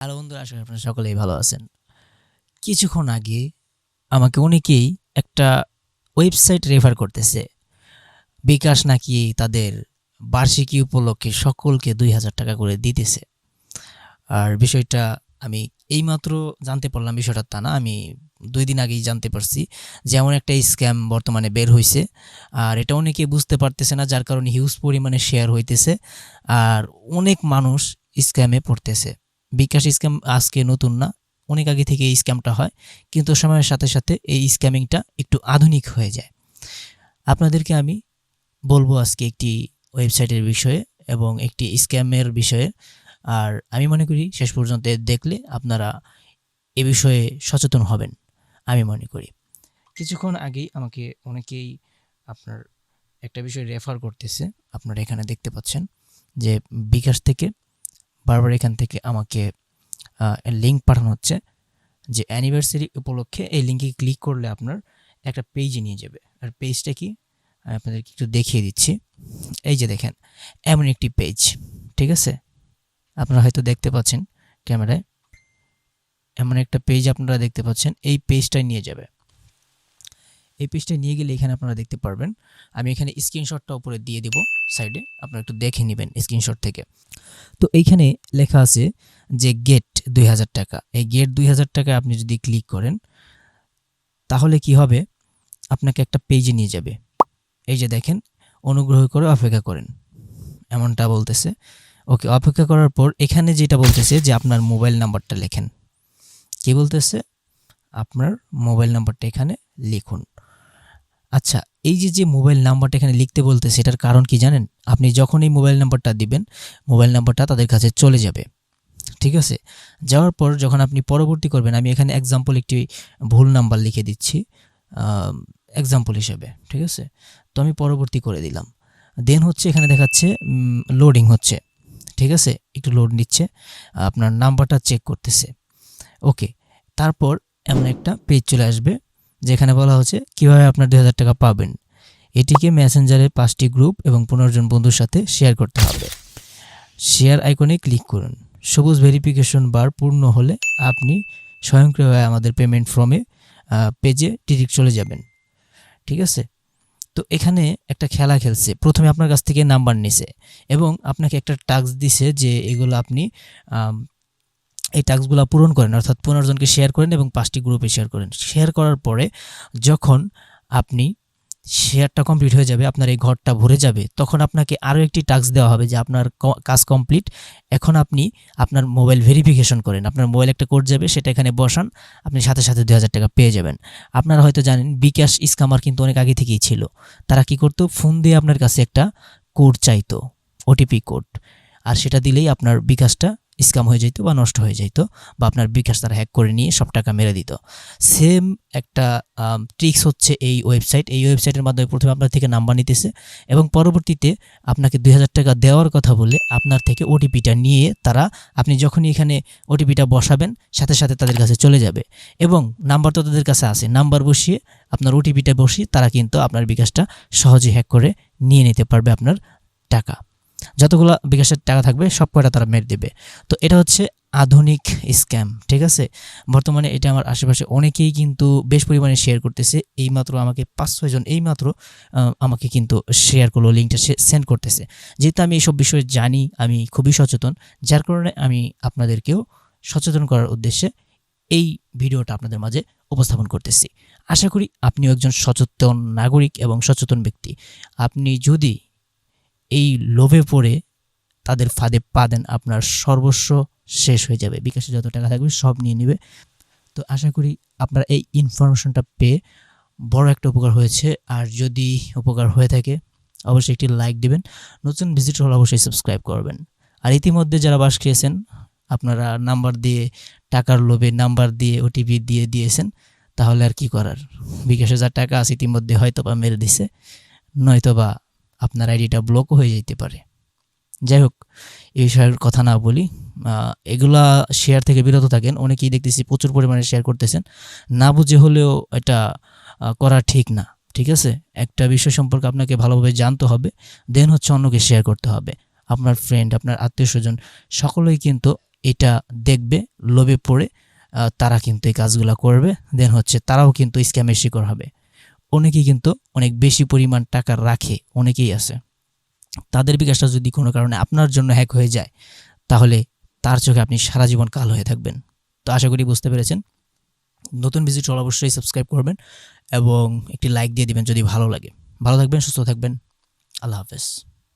Hello বন্ধুরা, আশা করি আপনারা সকলেই ভালো আছেন। কিছুক্ষণ আগে আমাকে অনেকেই একটা ওয়েবসাইট রেফার করতেছে। বিকাশ নাকি তাদের বার্ষিকী উপলক্ষে সকলকে দুই হাজার টাকা করে দিতেছে। আর বিষয়টা আমি এইমাত্র জানতে পারলাম, বিষয়টা তা না, আমি দুই দিন আগেই জানতে পারছি যেমন একটা স্ক্যাম বর্তমানে বের হয়েছে আর এটা অনেকে বুঝতে পারতেছে না, যার কারণে হিউজ পরিমাণে শেয়ার হইতেছে। আর অনেক মানুষ স্ক্যামে পড়তেছে। বিকাশ স্ক্যাম আজকে নতুন না, অনেক আগে থেকে এই স্ক্যামটা হয়, কিন্তু সময়ের সাথে সাথে এই স্ক্যামিংটা একটু আধুনিক হয়ে যায়। আপনাদেরকে আমি বলব আজকে একটি ওয়েবসাইটের বিষয়ে এবং একটি স্ক্যামের বিষয়ে, আর আমি মনে করি শেষ পর্যন্ত দেখলে আপনারা এ বিষয়ে সচেতন হবেন, আমি মনে করি। কিছুক্ষণ আগেই আমাকে অনেকেই আপনার একটা বিষয় রেফার করতেছে, আপনারা এখানে দেখতে পাচ্ছেন যে বিকাশ থেকে বারবার এখান থেকে আমাকে লিঙ্ক পাঠানো হচ্ছে যে অ্যানিভার্সারি উপলক্ষে এই লিঙ্কে ক্লিক করলে আপনার একটা পেজে নিয়ে যাবে। আর পেজটা কি? আমি আপনাদেরকে একটু দেখিয়ে দিচ্ছি। এই যে দেখেন, এমন একটি পেজ ঠিক আছে? আপনারা হয়তো দেখতে পাচ্ছেন ক্যামেরায়। এমন একটা পেজ আপনারা দেখতে পাচ্ছেন, এই পেজটাই নিয়ে যাবে। এই পেজটা নিয়ে গেলে এখানে আপনারা দেখতে পারবেন। আমি এখানে স্ক্রিনশটটা উপরে দিয়ে দিব সাইডে আপনারা একটু দেখে নেবেন স্ক্রিনশট থেকে। তো এইখানে লেখা আছে যে গেট দুই হাজার টাকা। এই গেট দুই হাজার টাকা আপনি যদি ক্লিক করেন, তাহলে কি হবে? আপনাকে একটা পেজে নিয়ে যাবে। এই যে দেখেন, অনুগ্রহ করে অপেক্ষা করেন। এমনটা বলতেছে। ওকে, অপেক্ষা করার পর এখানে যেটা বলতেছে যে আপনার মোবাইল নাম্বারটা লেখেন। কি বলতেছে? আপনার মোবাইল নাম্বারটা এখানে লিখুন। আচ্ছা এই যে যে মোবাইল নাম্বারটা এখানে লিখতে বলতে সেটার কারণ কি জানেন? আপনি যখন এই মোবাইল নাম্বারটা দিবেন, মোবাইল নাম্বারটা তাদের কাছে চলে যাবে। ঠিক আছে? যাওয়ার পর যখন আপনি পরবর্তী করবেন, আমি এখানে এক্সাম্পল একটি ভুল নাম্বার লিখে দিচ্ছি এক্সাম্পল হিসেবে। ঠিক আছে? তো আমি পরবর্তী করে দিলাম। দেন হচ্ছে এখানে দেখাচ্ছে লোডিং হচ্ছে। ঠিক আছে? একটু লোড নিচ্ছে। আপনার নাম্বারটা চেক করতেছে। ওকে তারপর এমন একটা পেজ চলে আসবে। যেখানে বলা হচ্ছে, কীভাবে আপনার দুই হাজার টাকা পাবেন? এটিকে মেসেঞ্জারে পাঁচটি গ্রুপ এবং পনেরো জন বন্ধুর সাথে শেয়ার করতে হবে। শেয়ার আইকনে ক্লিক করুন। সবুজ ভেরিফিকেশন বার পূর্ণ হলে আপনি স্বয়ংক্রিয়ভাবে আমাদের পেমেন্ট ফর্মে পেজে ডিরেক্ট চলে যাবেন। ঠিক আছে? তো এখানে একটা খেলা খেলছে। প্রথমে আপনার কাছ থেকে নাম্বার নিছে এবং আপনাকে একটা টাস্ক দিছে যে এগুলো আপনি এই টাস্কগুলো পূরণ করেন, অর্থাৎ পনেরো জনকে শেয়ার করেন এবং পাঁচটি গ্রুপে শেয়ার করেন। শেয়ার করার পরে যখন আপনি শেয়ারটা কমপ্লিট হয়ে যাবে, আপনার এই ঘরটা ভরে যাবে, তখন আপনাকে আরও একটি টাস্ক দেওয়া হবে যে আপনার কাজ কমপ্লিট এখন আপনি আপনার মোবাইল ভেরিফিকেশন করেন। আপনার মোবাইল একটা কোড যাবে, সেটা এখানে বসান, আপনি সাথে সাথে দু হাজার টাকা পেয়ে যাবেন। আপনারা হয়তো জানেন বিকাশ স্কামার কিন্তু অনেক আগে থেকেই ছিল। তারা কি করতো? ফোন দিয়ে আপনার কাছে একটা কোড চাইতো ওটিপি কোড আর সেটা দিলেই আপনার বিকাশটা স্কাম হয়ে যেত বা নষ্ট হয়ে যেত বা আপনার বিকাশ তারা হ্যাক করে নিয়ে সব টাকা মেরে দিত। সেম একটা ট্রিক্স হচ্ছে এই ওয়েবসাইট এই ওয়েবসাইটের মাধ্যমে প্রথমে আপনার থেকে নাম্বার নিতেছে এবং পরবর্তীতে আপনাকে দুই হাজার টাকা দেওয়ার কথা বলে আপনার থেকে ওটিপিটা নিয়ে তারা আপনি যখনই এখানে ওটিপিটা বসাবেন, সাথে সাথে তাদের কাছে চলে যাবে এবং নাম্বার তো তাদের কাছে আছে। নাম্বার বসিয়ে আপনার ওটিপিটা বসিয়ে তারা কিন্তু আপনার বিকাশটা সহজে হ্যাক করে নিয়ে নিতে পারবে আপনার টাকা। যতগুলো বিকাশের টাকা থাকবে, সব কয়টা তারা মেরে দেবে। তো এটা হচ্ছে আধুনিক স্ক্যাম, ঠিক আছে? বর্তমানে এটা আমার আশেপাশে অনেকেই কিন্তু বেশ পরিমাণে শেয়ার করতেছে। এইমাত্র আমাকে পাঁচ ছয়জন এইমাত্র আমাকে কিন্তু শেয়ার করল লিঙ্কটা সেন্ড করতেছে। যেহেতু আমি এইসব বিষয়ে জানি, আমি খুবই সচেতন, যার কারণে আমি আপনাদেরকেও সচেতন করার উদ্দেশ্যে এই ভিডিওটা আপনাদের মাঝে উপস্থাপন করতেছি। আশা করি আপনিও একজন সচেতন নাগরিক এবং সচেতন ব্যক্তি। আপনি যদি এই লোভে পড়ে তাদের ফাঁদে পা দেন আপনার সর্বস্ব শেষ হয়ে যাবে। বিকাশে যত টাকা থাকবে সব নিয়ে নেবে। তো আশা করি আপনারা এই ইনফরমেশনটা পেয়ে বড় একটা উপকার হয়েছে। আর যদি উপকার হয়ে থাকে, অবশ্যই একটি লাইক দিবেন। নতুন ভিজিটর হলে অবশ্যই সাবস্ক্রাইব করবেন। আর ইতিমধ্যে যারা বাস খেয়েছেন, আপনারা নাম্বার দিয়ে, টাকার লোভে নাম্বার দিয়ে ওটিপি দিয়ে দিয়েছেন, তাহলে আর কি করার? বিকাশে যা টাকা আছে ইতিমধ্যে হয়তো বা মেরে দিছে নয়তো বা আপনার আইডিটা ব্লকও হয়ে যেতে পারে। যাই হোক, এই বিষয়ের কথা না বলি এগুলা শেয়ার থেকে বিরত থাকেন। অনেকেই দেখতেছি প্রচুর পরিমাণে শেয়ার করতেছেন। না বুঝে হলেও এটা করা ঠিক না, ঠিক আছে? একটা বিষয় সম্পর্কে আপনাকে ভালোভাবে জানতে হবে, দেন হচ্ছে অন্যকে শেয়ার করতে হবে। আপনার ফ্রেন্ড আপনার আত্মীয় স্বজন সকলেই কিন্তু এটা দেখবে, লোভে পড়ে তারা কিন্তু এই কাজগুলো করবে, দেন হচ্ছে তারাও কিন্তু স্ক্যামের শিকার হবে। অনেকেই কিন্তু অনেক বেশি পরিমাণ টাকা রাখে, অনেকেই আছে। তাদের বিকাশটা যদি কোনো কারণে আপনার জন্য হ্যাক হয়ে যায়, তাহলে তার চোখে আপনি সারা জীবন কাল হয়ে থাকবেন। তো আশা করি বুঝতে পেরেছেন। নতুন ভিজিট হল অবশ্যই সাবস্ক্রাইব করবেন এবং একটি লাইক দিয়ে দিবেন যদি ভালো লাগে। ভালো থাকবেন, সুস্থ থাকবেন। আল্লাহ হাফেজ।